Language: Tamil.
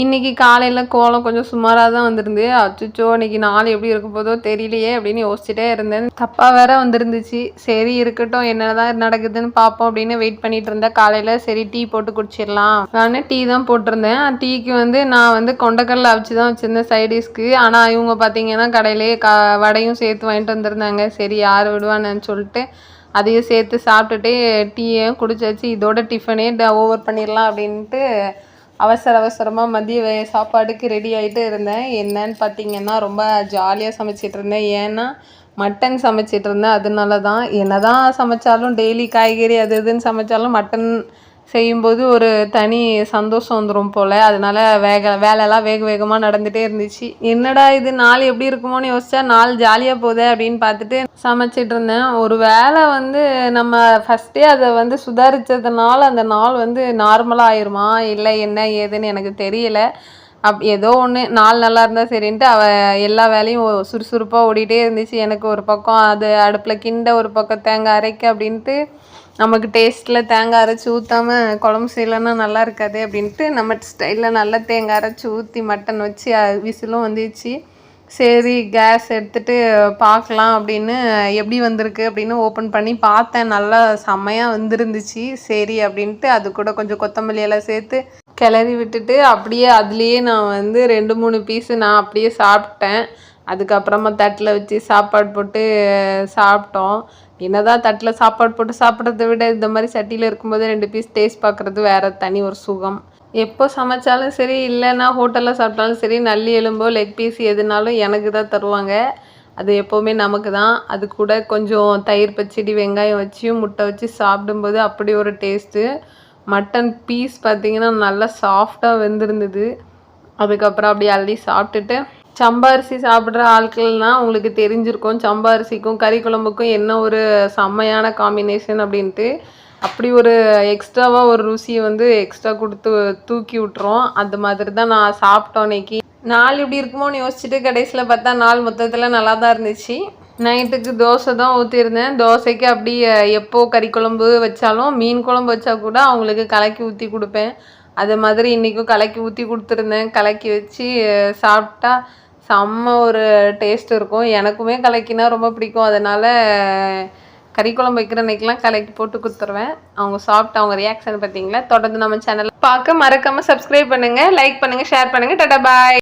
இன்னைக்கு காலையில் கோலம் கொஞ்சம் சுமாராக தான் வந்திருந்து. அச்சுச்சோ இன்னைக்கு நாள் எப்படி இருக்க போதோ தெரியலையே அப்படின்னு யோசிச்சுட்டே இருந்தேன். தப்பாக வேற வந்துருந்துச்சு. சரி இருக்கட்டும் என்னதான் நடக்குதுன்னு பார்ப்போம் அப்படின்னு வெயிட் பண்ணிட்டு இருந்தேன் காலையில் சரி டீ போட்டு குடிச்சிடலாம். நான் டீ தான் போட்டிருந்தேன். டீக்கு வந்து நான் வந்து கொண்டக்கடலை அவிச்சு தான் வச்சுருந்தேன் சைடிஷ்க்கு ஆனால் இவங்க பார்த்தீங்கன்னா கடையிலேயே க வடையும் சேர்த்து வாங்கிட்டு வந்திருந்தாங்க. சரி யார் விடுவான்னு சொல்லிட்டு அதையும் சேர்த்து சாப்பிட்டுட்டு டீயும் குடிச்சாச்சு. இதோட டிஃபனே ஓவர் பண்ணிடலாம் அப்படின்ட்டு அவசர அவசரமாக மதிய சாப்பாடுக்கு ரெடி ஆகிட்டு இருந்தேன். என்னன்னு பார்த்தீங்கன்னா ரொம்ப ஜாலியாக சமைச்சிட்டு இருந்தேன். ஏன்னா மட்டன் சமைச்சிட்டு இருந்தேன். அதனால தான் என்ன தான் சமைச்சாலும் டெய்லி காய்கறி அது இதுன்னு சமைச்சாலும் மட்டன் செய்யும்போது ஒரு தனி சந்தோஷம் வந்துடும் போல். அதனால் வேக வேலையெல்லாம் வேக வேகமாக நடந்துகிட்டே இருந்துச்சு. என்னடா இது நாள் எப்படி இருக்குமோன்னு யோசிச்சா நாள் ஜாலியாக போதே அப்படின்னு பார்த்துட்டு சமைச்சிட்டு இருந்தேன். ஒரு வேலை வந்து நம்ம ஃபஸ்ட்டே அதை வந்து சுதாரித்ததுனால அந்த நாள் வந்து நார்மலாக ஆயிருமா? இல்லை என்ன ஏதுன்னு எனக்கு தெரியல. அப் ஏதோ ஒன்று நாள் நல்லா இருந்தால் சரின்ட்டு அவள் எல்லா வேலையும் சுறுசுறுப்பாக ஓடிட்டே இருந்துச்சு. எனக்கு ஒரு பக்கம் அது அடுப்பில் கிண்ட ஒரு பக்கம் தேங்காய் அரைக்க அப்படின்ட்டு நமக்கு டேஸ்ட்டில் தேங்காய் அரைச்சி ஊற்றாம குழம்பு செய்யலைன்னா நல்லா இருக்காது அப்படின்ட்டு நம்ம ஸ்டைலில் நல்லா தேங்காய் அரைச்சி ஊற்றி மட்டன் வச்சு விசிலும் வந்துச்சு சரி கேஸ் எடுத்துகிட்டு பார்க்கலாம் அப்படின்னு எப்படி வந்திருக்கு அப்படின்னு ஓப்பன் பண்ணி பார்த்தேன். நல்லா செம்மையாக வந்துருந்துச்சு. சரி அப்படின்ட்டு அது கூட கொஞ்சம் கொத்தமல்லி எல்லாம் சேர்த்து கிளறி விட்டுட்டு அப்படியே அதுலேயே நான் வந்து ரெண்டு மூணு பீஸு நான் அப்படியே சாப்பிட்டேன். அதுக்கப்புறமா தட்டில் வச்சு சாப்பாடு போட்டு சாப்பிட்டோம். என்னதான் தட்டில் சாப்பாடு போட்டு சாப்பிட்றத விட இந்த மாதிரி சட்டியில் இருக்கும்போது ரெண்டு பீஸ் டேஸ்ட் பார்க்குறது வேறு தனி ஒரு சுகம். எப்போ சமைச்சாலும் சரி இல்லைன்னா ஹோட்டலில் சாப்பிட்டாலும் சரி நல்லி எலும்போ லெக் பீஸ் எதுனாலும் எனக்கு தான் தருவாங்க. அது எப்போவுமே நமக்கு தான். அது கூட கொஞ்சம் தயிர் பச்சடி வெங்காயம் வச்சு முட்டை வச்சு சாப்பிடும்போது அப்படி ஒரு டேஸ்ட்டு மட்டன் பீஸ் பார்த்தீங்கன்னா நல்லா சாஃப்டாக வெந்திருந்தது. அதுக்கப்புறம் அப்படியே அள்ளி சாப்பிட்டுட்டு சம்பா அரிசி சாப்பிட்ற ஆட்கள்னால் உங்களுக்கு தெரிஞ்சிருக்கும். சம்பா அரிசிக்கும் கறி குழம்புக்கும் என்ன ஒரு செம்மையான காம்பினேஷன் அப்படின்ட்டு. அப்படி ஒரு எக்ஸ்ட்ராவாக ஒரு ருசியை வந்து எக்ஸ்ட்ரா கொடுத்து தூக்கி விட்டுரும் அந்த மாதிரி தான் நான் சாப்பிட்டோம் அன்னைக்கு நாள் இப்படி இருக்குமோன்னு யோசிச்சுட்டு கடைசியில் பார்த்தா நாள் மொத்தத்தில் நல்லா தான் இருந்துச்சு. நைட்டுக்கு தோசை தான் ஊற்றிருந்தேன் தோசைக்கு அப்படி எப்போ கறி குழம்பு வச்சாலும் மீன் குழம்பு வச்சா கூட அவங்களுக்கு கலக்கி ஊற்றி கொடுப்பேன். அது மாதிரி இன்றைக்கும் கலக்கி ஊற்றி கொடுத்துருந்தேன். கலக்கி வச்சு சாப்பிட்டா செம்ம ஒரு டேஸ்ட் இருக்கும். எனக்குமே கலக்கினா ரொம்ப பிடிக்கும். அதனால் கறி குழம்பு வைக்கிற அன்னைக்கெலாம் கலக்கி போட்டு கொடுத்துருவேன். அவங்க சாப்பிட்டு அவங்க ரியாக்ஷன் பார்த்தீங்களா தொடர்ந்து நம்ம சேனல் பார்க்க மறக்காமல் சப்ஸ்கிரைப் பண்ணுங்கள் லைக் பண்ணுங்கள் ஷேர் பண்ணுங்கள் டாடா பாய்